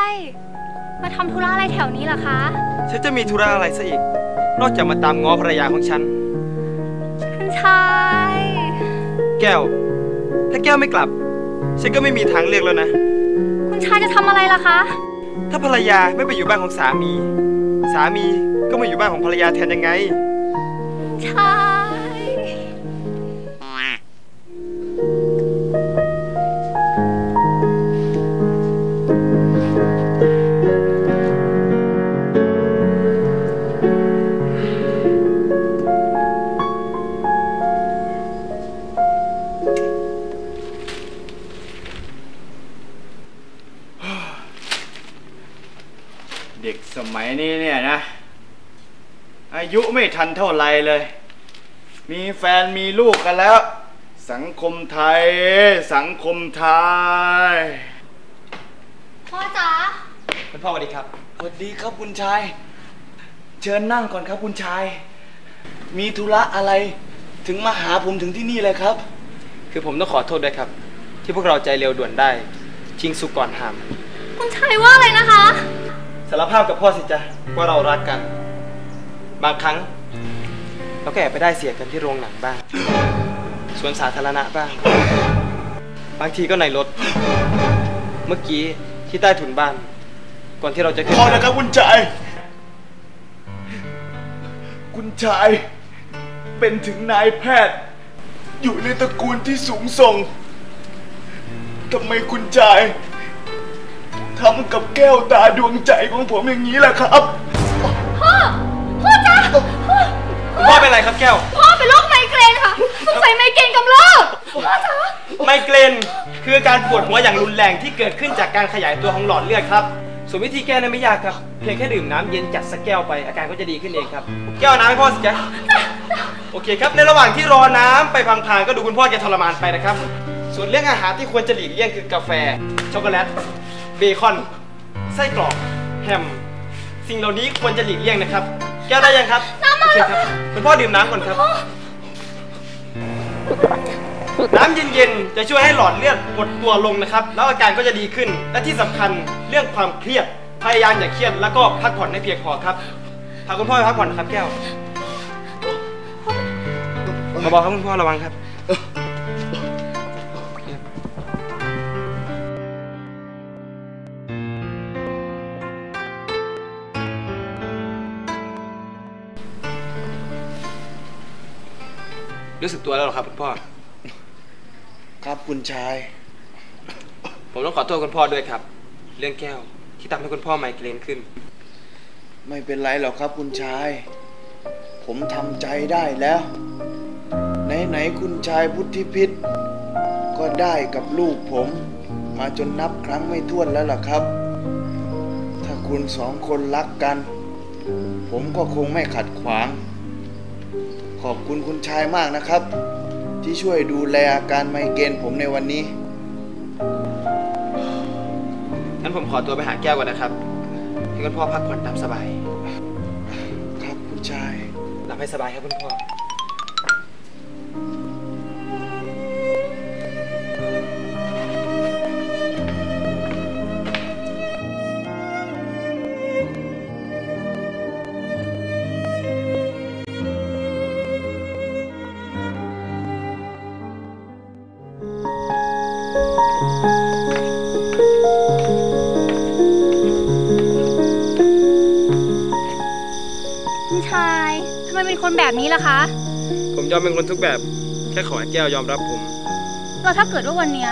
คุณชายมาทำธุระอะไรแถวนี้เหรอคะ ฉันจะมีธุระอะไรซะอีก นอกจากมาตามง้อภรรยาของฉัน คุณชาย แก้ว ถ้าแก้วไม่กลับ ฉันก็ไม่มีทางเลือกแล้วนะ คุณชายจะทำอะไรล่ะคะ ถ้าภรรยาไม่ไปอยู่บ้านของสามี สามีก็มาอยู่บ้านของภรรยาแทนยังไงคุณชาย มัยนี้เนี่ยนะ อายุไม่ทันเท่าไรเลย มีแฟนมีลูกกันแล้ว สังคมไทย สังคมไทย พ่อจ๋าคุณพ่อสวัสดีครับสวัสดีครับคุณชาย เชิญนั่งก่อนครับคุณชาย มีธุระอะไรถึงมาหาผมถึงที่นี่เลยครับ คือผมต้องขอโทษด้วยครับ ที่พวกเราใจเร็วด่วนได้ ชิงสุกก่อนหาม คุณชายว่าอะไรนะคะ สารภาพกับพ่อสิจ๊ะว่าเรารักกัน บางครั้งเราก็แอบไปได้เสียกันที่โรงหนังบ้าง สวนสาธารณะบ้าง บางทีก็ในรถ เมื่อกี้ที่ใต้ถุนบ้าน ก่อนที่เราจะขึ้นพอนะครับคุณชาย คุณชาย เป็นถึงนายแพทย์ อยู่ในตระกูลที่สูงส่งทำไมคุณชาย ทำกับแก้วตาดวงใจของผมอย่างนี้ล่ะครับ พ่อ พ่อจ๋าพ่อคุณพ่อเป็นไรครับแก้ว พ่อเป็นโรคไมเกรนค่ะสงสัยไมเกรนกำเริบพ่อจ๋าไมเกรนคือการปวดหัวอย่างรุนแรงที่เกิดขึ้นจากการขยายตัวของหลอดเลือดครับ ส่วนวิธีแก้นั้นไม่ยากครับ เพียงแค่ดื่มน้ำเย็นจัดสักแก้วไปอาการก็จะดีขึ้นเองครับ แก้วน้ำให้พ่อสิจ๊ะโอเคครับ ในระหว่างที่รอน้ำไปพังๆก็ดูคุณพ่อแกทรมานไปนะครับ ส่วนเรื่องอาหารที่ควรจะหลีกเลี่ยงคือกาแฟช็อกโกแลต เบคอน ไส้กรอก แฮม สิ่งเหล่านี้ควรจะหลีกเลี่ยงนะครับ แก้วได้ยังครับโอเคครับคุณพ่อดื่มน้ำก่อนครับ น้ำเย็นๆ จะช่วยให้หลอดเลือดหดตัวลงนะครับ แล้วอาการก็จะดีขึ้น และที่สำคัญเรื่องความเครียด พยายามอย่าเครียด แล้วก็พักผ่อนให้เพียงพอครับ พาคุณพ่อไปพักผ่อนนะครับแก้วมาบอกครับคุณพ่อระวังครับ รู้สึกตัวแล้วเหรอครับคุณพ่อ ครับคุณชาย ผมต้องขอโทษคุณพ่อด้วยครับ เรื่องแก้วที่ทำให้คุณพ่อไมเกรนขึ้น ไม่เป็นไรหรอกครับคุณชาย ผมทำใจได้แล้ว ไหนๆคุณชายพุทธิพิษก็ได้กับลูกผม มาจนนับครั้งไม่ถ้วนแล้วล่ะครับ ถ้าคุณสองคนรักกัน ผมก็คงไม่ขัดขวาง ขอบคุณคุณชายมากนะครับ ที่ช่วยดูแลอาการไมเกรนผมในวันนี้ งั้นผมขอตัวไปหาแก้วก่อนนะครับให้คุณพ่อพักผ่อนตามสบาย ครับคุณชายหลับให้สบายครับคุณพ่อ คนแบบนี้ล่ะคะ ผมยอมเป็นคนทุกแบบ แค่ขอให้แก้วยอมรับผมแล้วถ้าเกิดว่าวันเนี้ย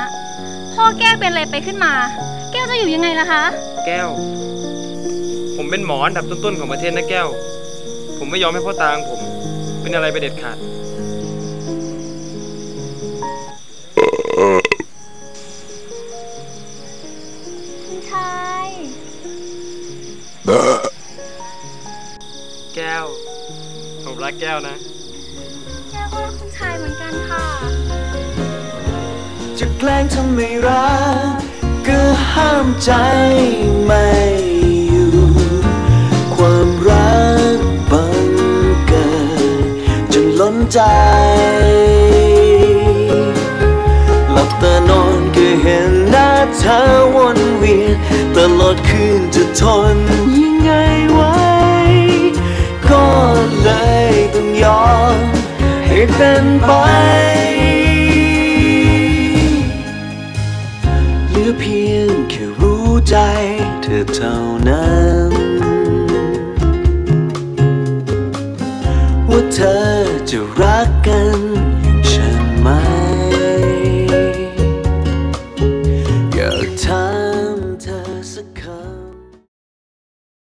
พ่อแก้วเป็นอะไรไปขึ้นมา แก้วจะอยู่ยังไงล่ะคะ แก้ว ผมเป็นหมออันดับต้นๆของประเทศนะแก้ว ผมไม่ยอมให้พ่อตาของผม เป็นอะไรไปเด็ดขาด คุณชายแรักแก้วนะ แก้วก็รักคุณชายเหมือนกันค่ะ จะแกล้งทำไม่รัก ก็ห้ามใจไม่อยู่ ความรักบังเกิดจนล้นใจหลับตานอนก็เห็นหน้าเธอวนเวียนตทนยังไงไว้ เป็นไป หรือเพียงแค่รู้ใจเธอเท่านั้นว่าเธอจะรักกัน